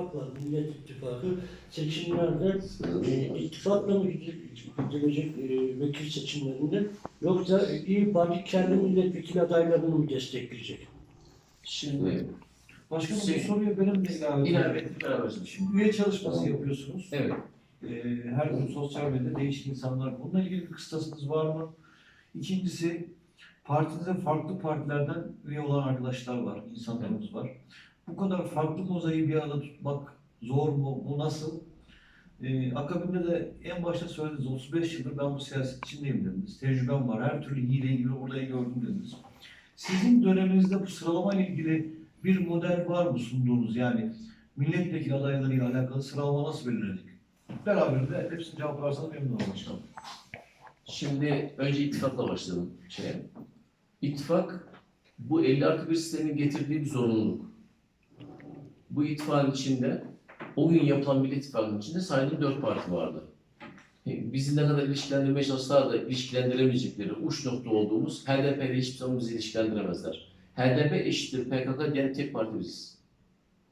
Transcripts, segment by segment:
ittifak var, Millet İttifakı. Seçimlerde e, ittifakla mı gidilecek e, vekil seçimlerinde yoksa İyi Parti kendi milletvekili adaylarını mı destekleyecek? Şimdi Başkanım Şey- bu soruya benim de ilave ilave beraber Şimdi üye çalışması yapıyorsunuz. Evet. Ee, her gün sosyal medyada değişik insanlar. Bununla ilgili bir kıstasınız var mı? İkincisi, partinizde farklı partilerden üye olan arkadaşlar var, insanlarımız var. Bu kadar farklı mozaiği bir arada tutmak zor mu? Bu nasıl? Ee, akabinde de en başta söylediniz, 35 yıldır ben bu siyaset içindeyim dediniz. Tecrübem var, her türlü hileyi gibi orayı gördüm dediniz. Sizin döneminizde bu sıralama ile ilgili bir model var mı sunduğunuz? Yani milletvekili adaylarıyla alakalı sıralama nasıl belirledik? Beraber de hepsini cevaplarsanız memnun olurum başkanım. Şimdi önce ittifakla başlayalım şeye. İttifak bu 50 artı 1 sistemin getirdiği bir zorunluluk. Bu ittifakın içinde o gün yapılan Millet İttifakı'nın içinde sayılı dört parti vardı. E, Bizi ne kadar ilişkilendirmeye çalışsalar da ilişkilendiremeyecekleri uç nokta olduğumuz HDP ile hiçbir zaman bizi ilişkilendiremezler. HDP eşittir PKK diyen tek parti biziz.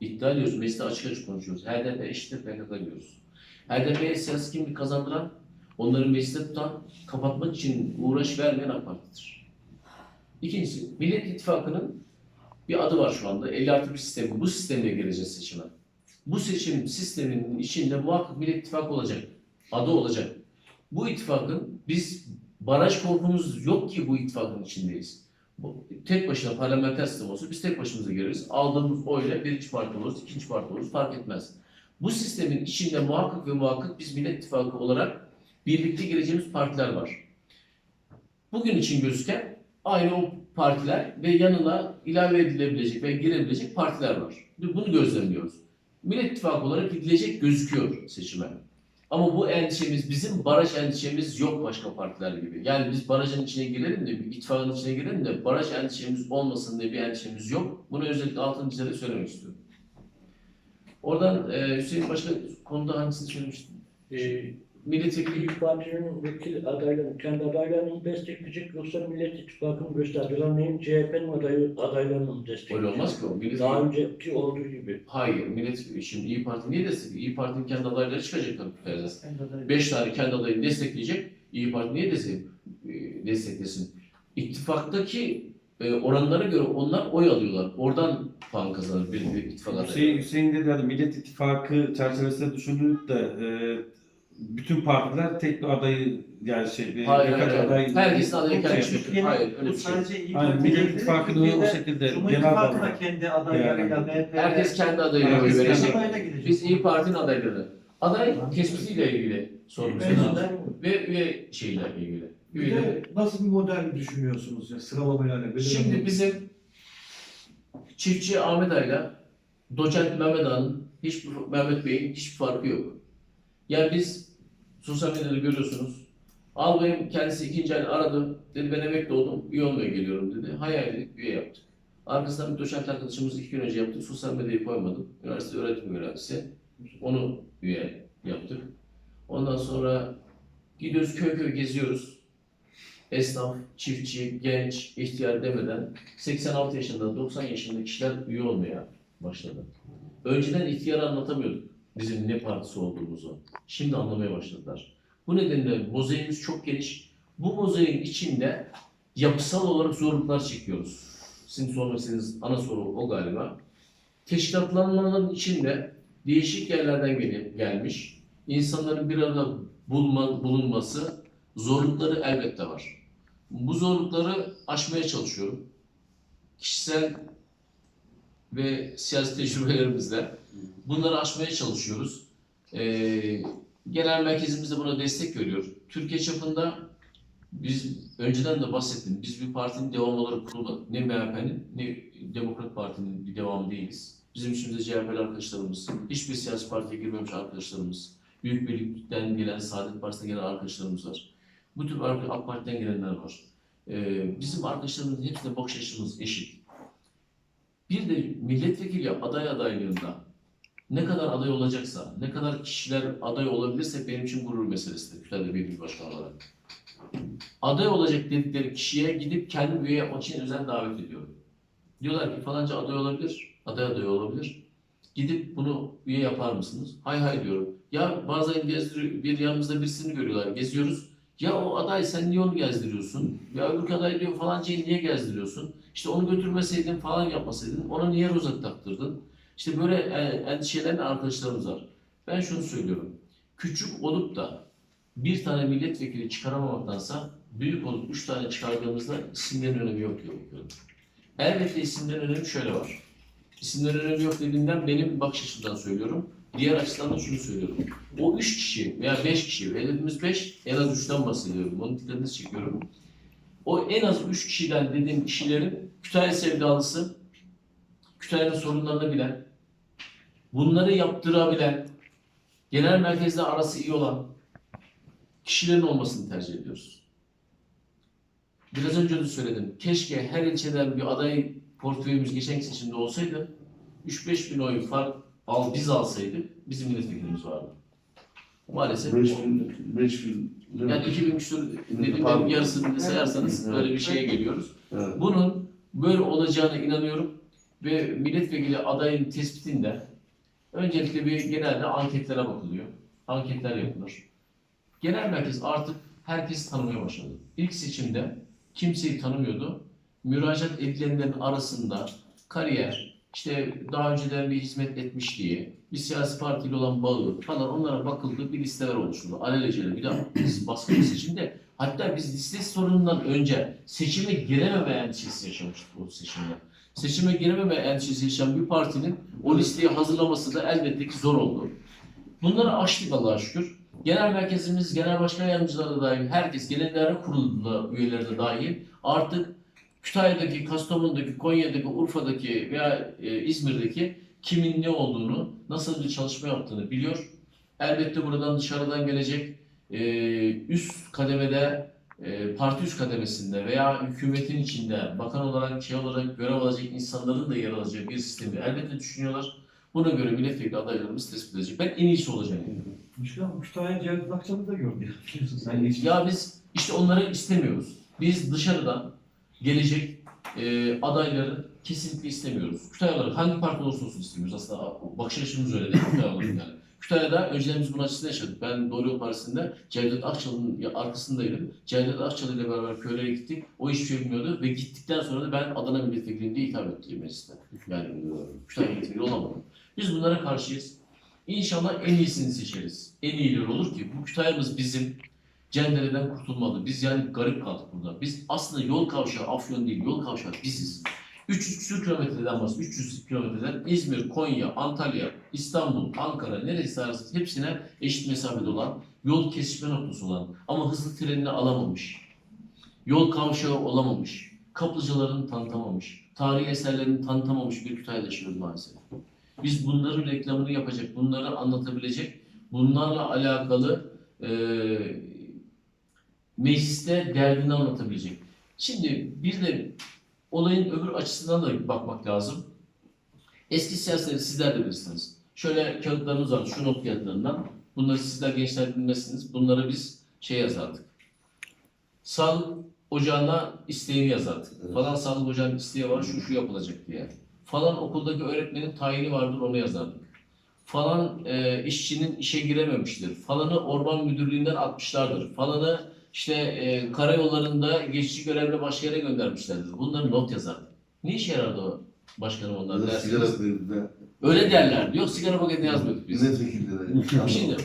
İddia ediyoruz, mecliste açık açık konuşuyoruz. HDP eşittir PKK diyoruz. HDP'ye siyasi kimlik kazandıran, onları mecliste tutan, kapatmak için uğraş vermeyen AK Parti'dir. İkincisi, Millet İttifakı'nın bir adı var şu anda. 50 artı bir sistemi. Bu sistemle gireceğiz seçime. Bu seçim sisteminin içinde muhakkak Millet İttifakı olacak. Adı olacak. Bu ittifakın biz baraj korkumuz yok ki bu ittifakın içindeyiz. Tek başına parlamenter sistem olsa biz tek başımıza gireriz. Aldığımız oyla birinci parti oluruz, ikinci parti oluruz fark etmez. Bu sistemin içinde muhakkak ve muhakkak biz Millet İttifakı olarak birlikte gireceğimiz partiler var. Bugün için gözüken aynı o partiler ve yanına ilave edilebilecek ve girebilecek partiler var. Bunu gözlemliyoruz. Millet İttifakı olarak gidilecek gözüküyor seçime. Ama bu endişemiz, bizim baraj endişemiz yok başka partiler gibi. Yani biz barajın içine girelim de, ittifakın içine girelim de baraj endişemiz olmasın diye bir endişemiz yok. Bunu özellikle altını çizerek söylemek istiyorum. Oradan e, Hüseyin başka konuda hangisini söylemiştin? E, Milletvekili Parti'nin vekil adaylarını, kendi adaylarını mı destekleyecek yoksa Millet İttifakı'nı gösterdi. Örneğin CHP'nin adayı, adaylarını mı destekleyecek? öyle olmaz ki o. Millet Daha önceki olduğu gibi. Hayır, millet şimdi İyi Parti niye destekliyor? İyi Parti'nin kendi adayları çıkacak tabii Ferzas. Beş tane kendi adayını destekleyecek. İyi Parti niye destek, e, desteklesin? İttifaktaki e, oranlara göre onlar oy alıyorlar. Oradan puan kazanır bir, bir ittifak adayı. Hüseyin, Hüseyin dedi yani Millet İttifakı çerçevesinde düşünülüp de e, bütün partiler tek bir adayı yani şey bir, Hayır, birkaç hayır, aday hayır. Herkesin adayı kendi Şey, çıkıyor. Hayır, öyle bu bir şey. sadece iyi Aynen, Millet değil, İttifakı'nı o de şekilde Cumhur genel İttifakı da kendi adaylarıyla MHP Herkes kendi adayına oy Herkes kendi verecek. gidecek. Biz İyi Parti'nin adayları. Aday tespitiyle ilgili sorumuz lazım. Ve üye şeyle ilgili. Bir de nasıl bir model düşünüyorsunuz ya sıralamayla? Şimdi bizim çiftçi Ahmet Ay'la doçent Mehmet Ağa'nın hiçbir Mehmet Bey'in hiçbir farkı yok. Yani biz sosyal medyada görüyorsunuz. Albayım kendisi ikinci ay aradı. Dedi ben emekli oldum. Üye olmaya geliyorum dedi. Hayal edip üye yaptık. Arkasından bir doçent arkadaşımız iki gün önce yaptı. Sosyal medyayı koymadım. Üniversite öğretim öğrencisi. Onu üye yaptık. Ondan sonra gidiyoruz köy köy geziyoruz. Esnaf, çiftçi, genç, ihtiyar demeden 86 yaşında, 90 yaşında kişiler üye olmaya başladı. Önceden ihtiyara anlatamıyorduk bizim ne partisi olduğumuzu. Şimdi anlamaya başladılar. Bu nedenle mozaiğimiz çok geniş. Bu mozaiğin içinde yapısal olarak zorluklar çekiyoruz. Sizin sormak ana soru o galiba. Teşkilatlanmaların içinde değişik yerlerden gelip gelmiş insanların bir arada bulma, bulunması zorlukları elbette var. Bu zorlukları aşmaya çalışıyorum. Kişisel ve siyasi tecrübelerimizle bunları aşmaya çalışıyoruz. Ee, genel merkezimiz de buna destek veriyor. Türkiye çapında biz önceden de bahsettim. Biz bir partinin devam olarak. Ne MHP'nin ne Demokrat Parti'nin bir devamı değiliz. Bizim içimizde CHP'li arkadaşlarımız, hiçbir siyasi partiye girmemiş arkadaşlarımız, Büyük Birlik'ten gelen, Saadet Partisi'ne gelen arkadaşlarımız var. Bu tür AK Parti'den gelenler var. Ee, bizim arkadaşlarımızın hepsine bakış açımız eşit. Bir de milletvekili aday adaylığında ne kadar aday olacaksa, ne kadar kişiler aday olabilirse benim için gurur meselesidir. Kütahya Belediye Başkanı olarak. Aday olacak dedikleri kişiye gidip kendi üye yapmak için özel davet ediyorum. Diyorlar ki falanca aday olabilir, aday aday olabilir. Gidip bunu üye yapar mısınız? Hay hay diyorum. Ya bazen gezdiriyor, bir yanımızda birisini görüyorlar, geziyoruz. Ya o aday sen niye onu gezdiriyorsun? Ya öbür aday diyor falancayı niye gezdiriyorsun? İşte onu götürmeseydin falan yapmasaydın, ona niye rozet taktırdın? İşte böyle e, endişeleyen arkadaşlarımız var. Ben şunu söylüyorum. Küçük olup da bir tane milletvekili çıkaramamaktansa büyük olup üç tane çıkardığımızda isimlerin önemi yok diye bakıyorum. Elbette isimlerin önemi şöyle var. İsimlerin önemi yok dediğimden benim bakış açımdan söylüyorum. Diğer açıdan da şunu söylüyorum. O üç kişi veya beş kişi, hedefimiz beş, en az üçten bahsediyorum. Onun dikkatini çekiyorum. O en az üç kişiden dediğim kişilerin Kütahya sevdalısı, Kütahya'nın sorunlarını bilen, bunları yaptırabilen, genel merkezle arası iyi olan kişilerin olmasını tercih ediyoruz. Biraz önce de söyledim. Keşke her ilçeden bir aday portföyümüz geçen seçimde olsaydı 3-5 bin oy fark al, biz alsaydık bizim milletvekilimiz vardı. Maalesef 5 bin, 5 bin. Yani 2000 küsur dediğim Pardon. yarısını sayarsanız Evet. böyle bir şeye geliyoruz. Evet. Bunun böyle olacağına inanıyorum ve milletvekili adayın tespitinde öncelikle bir genelde anketlere bakılıyor. Anketler yapılır. Genel merkez artık herkes tanımaya başladı. İlk seçimde kimseyi tanımıyordu. Müracaat edilenlerin arasında kariyer, işte daha önceden bir hizmet etmişliği, bir siyasi partiyle olan bağı falan onlara bakıldı, bir listeler oluşturdu. Alelacele bir de biz baskılı seçimde hatta biz liste sorunundan önce seçime girememe endişesi yaşamıştık o seçimde. Seçime girememe endişesi yaşayan bir partinin o listeyi hazırlaması da elbette ki zor oldu. Bunları aştık Allah'a şükür. Genel merkezimiz, genel başkan yardımcıları da dahil, herkes, genel idare kurulu üyeleri de dahil artık Kütahya'daki, Kastamonu'daki, Konya'daki, Urfa'daki veya e, İzmir'deki kimin ne olduğunu, nasıl bir çalışma yaptığını biliyor. Elbette buradan dışarıdan gelecek e, üst kademede, e, parti üst kademesinde veya hükümetin içinde bakan olarak, şey olarak görev alacak insanların da yer alacağı bir sistemi elbette düşünüyorlar. Buna göre milletvekili adaylarımız tespit edecek. Ben en iyisi inanıyorum. Müşkül Kütahya Cevdet Akçalı da gördü. Ya biz işte onları istemiyoruz. Biz dışarıdan gelecek e, adayları kesinlikle istemiyoruz. Kütahyaları hangi parti olursa olsun istemiyoruz. Aslında bakış açımız öyle değil Kütahyaların yani. Kütahya'da önceden biz bunun açısını yaşadık. Ben Doğru Yol Partisi'nde Cevdet Akçalı'nın arkasındaydım. Cevdet Akçalı ile beraber köylere gittik. O hiçbir şey bilmiyordu ve gittikten sonra da ben Adana milletvekiliyim diye hitap ettim mecliste. Yani e, Kütahya milletvekili olamadım. Biz bunlara karşıyız. İnşallah en iyisini seçeriz. En iyileri olur ki bu Kütahya'mız bizim Cendere'den kurtulmalı. Biz yani garip kaldık burada. Biz aslında yol kavşağı Afyon değil, yol kavşağı biziz. 300 küsur kilometreden bahsediyoruz. 300 kilometreden İzmir, Konya, Antalya, İstanbul, Ankara neresi arası hepsine eşit mesafede olan, yol kesişme noktası olan ama hızlı trenini alamamış. Yol kavşağı olamamış. Kaplıcalarını tanıtamamış. Tarihi eserlerini tanıtamamış bir Kütahya'da yaşıyoruz maalesef. Biz bunların reklamını yapacak, bunları anlatabilecek, bunlarla alakalı eee mecliste derdini anlatabilecek. Şimdi bir de olayın öbür açısından da bakmak lazım. Eski siyasetleri sizler de bilirsiniz. Şöyle kağıtlarımız var, şu not kağıtlarından. Bunları sizler gençler bilmezsiniz. Bunları biz şey yazardık. Sağlık ocağına isteğini yazardık. Evet. Falan sağlık ocağının isteği var, şu şu yapılacak diye. Falan okuldaki öğretmenin tayini vardır, onu yazardık. Falan e, işçinin işe girememiştir. Falanı orman müdürlüğünden atmışlardır. Falanı işte e, karayollarında geçici görevle başka yere göndermişlerdir. Bunları not yazardık. Ne işe yarardı o başkanım onlar Ya da dersiniz? sigara koyup Öyle derlerdi. Yok sigara paketine yazmıyorduk biz. milletvekilleri. Şimdi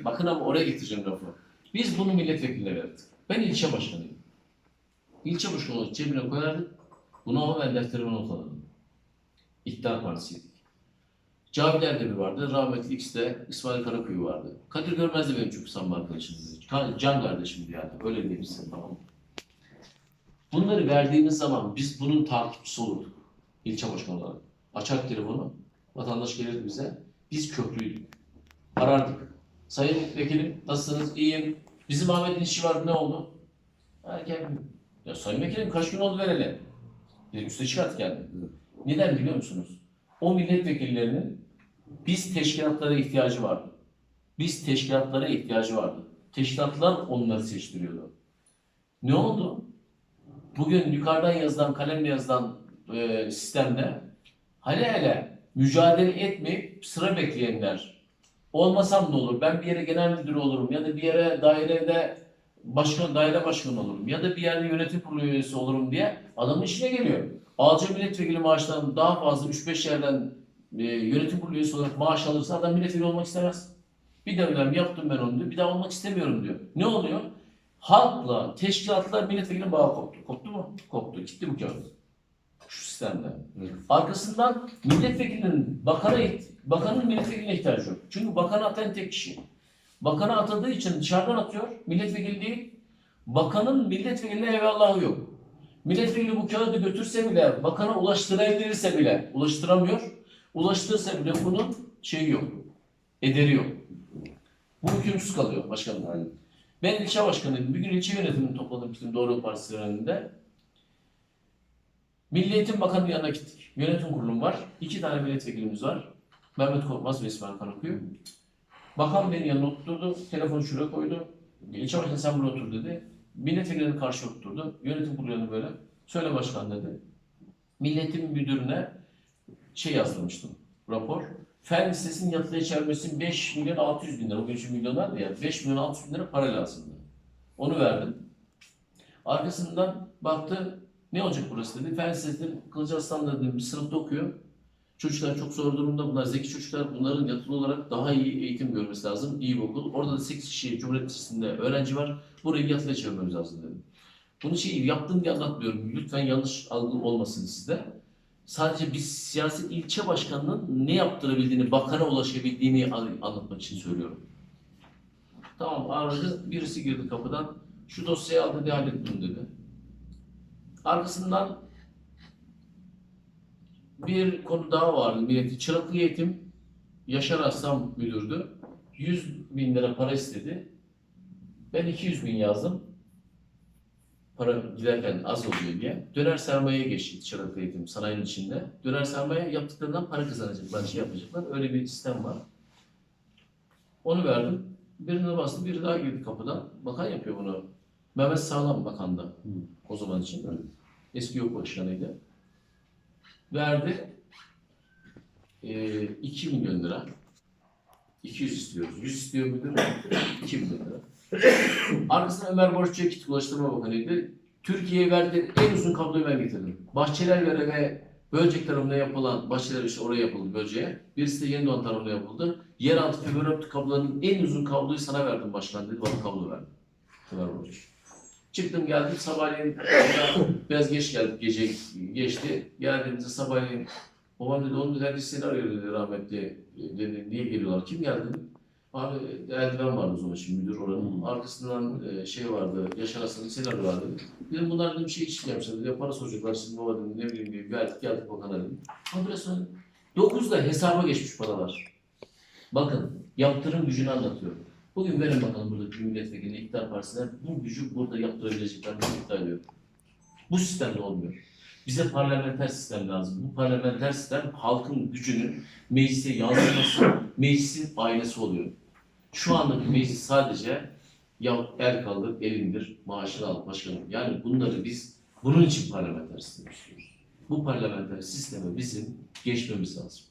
bakın ama oraya getireceğim lafı. Biz bunu milletvekiline verdik. Ben ilçe başkanıyım. İlçe başkanı cebine koyardık. Bunu ama ben defterime not alırdım. İktidar Partisi'ydik. Caviler de bir vardı. Rahmetli X'de İsmail Karakuyu vardı. Kadir Görmez de benim çok samimi arkadaşımdı. Ka- Can kardeşimdi yani. Öyle diyebilirsin tamam mı? Bunları verdiğimiz zaman biz bunun takipçisi olurduk. İlçe başkanı olarak. Açar telefonu. Vatandaş gelirdi bize. Biz köprüydük. Arardık. Sayın Vekilim nasılsınız? İyiyim. Bizim Ahmet'in işi vardı ne oldu? Gel. Ya Sayın Vekilim kaç gün oldu vereli? Dedim üste çıkart geldi. Neden biliyor musunuz? O milletvekillerinin biz teşkilatlara ihtiyacı vardı. Biz teşkilatlara ihtiyacı vardı. Teşkilatlar onları seçtiriyordu. Ne oldu? Bugün yukarıdan yazılan, kalemle yazılan e, sistemde hele hele mücadele etmeyip sıra bekleyenler. Olmasam ne olur? Ben bir yere genel müdür olurum ya da bir yere dairede başkan, daire başkanı olurum ya da bir yerde yönetim kurulu üyesi olurum diye adamın işine geliyor. Alacağı milletvekili maaştan daha fazla 3-5 yerden e, yönetim kurulu üyesi olarak maaş alırsa adam milletvekili olmak istemez. Bir dönem yaptım ben onu diyor. Bir daha olmak istemiyorum diyor. Ne oluyor? Halkla, teşkilatla milletvekilinin bağı koptu. Koptu mu? Koptu. Gitti bu kağıt. Şu sistemde. Arkasından milletvekilinin bakana, bakanın milletvekiline ihtiyacı yok. Çünkü bakanı atan tek kişi. Bakanı atadığı için dışarıdan atıyor. Milletvekili değil. Bakanın milletvekiline eyvallahı yok. Milletvekili bu kağıdı götürse bile, bakana ulaştırabilirse bile, ulaştıramıyor. Ulaştırırsa bile bunun şeyi yok. Ederi yok. Bu hükümsüz kalıyor başkanım. Aynen. Ben ilçe başkanıydım. Bir gün ilçe yönetimini topladım bizim Doğru Partisi önünde. Milli Eğitim Bakanı'nın yanına gittik. Yönetim kurulum var. İki tane milletvekilimiz var. Mehmet Korkmaz ve İsmail Karakuyu. Bakan beni yanına oturdu. Telefonu şuraya koydu. İlçe başkanı sen buraya otur dedi. Milletvekilleri karşı oturdu. Yönetim kurulu böyle. Söyle başkan dedi. Milletin müdürüne şey yazdırmıştım. Rapor. Fen listesinin yatılı içermesi 5 milyon 600 bin lira. Bugün şu milyonlar ya. 5 milyon 600 bin lira para lazımdı. Onu verdim. Arkasından baktı ne olacak burası dedi. Fen listesi dedim, Kılıcı Aslan dedim bir sınıfta okuyor. Çocuklar çok zor durumda. Bunlar zeki çocuklar. Bunların yatılı olarak daha iyi eğitim görmesi lazım. İyi bir okul. Orada da 8 kişi Cumhuriyet Lisesi'nde öğrenci var. Burayı yatılı çevirmemiz lazım dedim. Bunu şey yaptım diye anlatmıyorum. Lütfen yanlış algı olmasın sizde. Sadece biz siyasi ilçe başkanının ne yaptırabildiğini, bakana ulaşabildiğini an- anlatmak için söylüyorum. Tamam aradı. Birisi girdi kapıdan. Şu dosyayı al dedi hallettim dedi. Arkasından bir konu daha vardı. Milleti çıraklık eğitim Yaşar Aslan müdürdü. 100 bin lira para istedi. Ben 200 bin yazdım. Para giderken az oluyor diye. Döner sermayeye geçti çıraklık eğitim sanayinin içinde. Döner sermaye yaptıklarından para kazanacaklar, şey yapacaklar. Öyle bir sistem var. Onu verdim. Birine bastı, biri daha girdi kapıdan. Bakan yapıyor bunu. Mehmet Sağlam bakandı o zaman için. Eski yok başkanıydı. Verdi. Ee, 2 milyon lira. 200 istiyoruz. 100 istiyor müdür. 2 milyon lira. Arkasından Ömer Barış Çekiç Ulaştırma Bakanı'ydı. Türkiye'ye verdiği en uzun kabloyu ben getirdim. Bahçelerlere ve Böcek tarafında yapılan, Bahçeler işte oraya yapıldı Böceğe. Birisi de Yenidoğan tarafında yapıldı. Yeraltı fiber optik kabloların en uzun kabloyu sana verdim başkan dedi. Bana kablo verdi. Ömer Barış. Çıktım geldim sabahleyin biraz geç geldik gece geçti. Geldiğimizde sabahleyin babam dedi onun dedi seni arıyor dedi rahmetli. Dedi niye geliyorlar kim geldi eldiven vardı o zaman şimdi müdür oranın. Arkasından e, şey vardı Yaşar Hasan'ın senaryo vardı dedi. Dedim bunlar dedim şey iş yapmışlar dedi. Para soracaklar sizin baba dedim ne bileyim diye geldik geldik bakana dedim. Ama biraz sonra 9'da hesaba geçmiş paralar. Bakın yaptırım gücünü anlatıyorum. Bugün verin bakalım burada bir milletvekili iktidar partisinden bu gücü burada yaptırabileceklerini iddia ediyorum. Bu sistemde olmuyor. Bize parlamenter sistem lazım. Bu parlamenter sistem halkın gücünün meclise yansıması, meclisin aynası oluyor. Şu andaki meclis sadece ya el kaldır, el indir, maaşını al başkanım. Yani bunları biz bunun için parlamenter sistem istiyoruz. Bu parlamenter sisteme bizim geçmemiz lazım.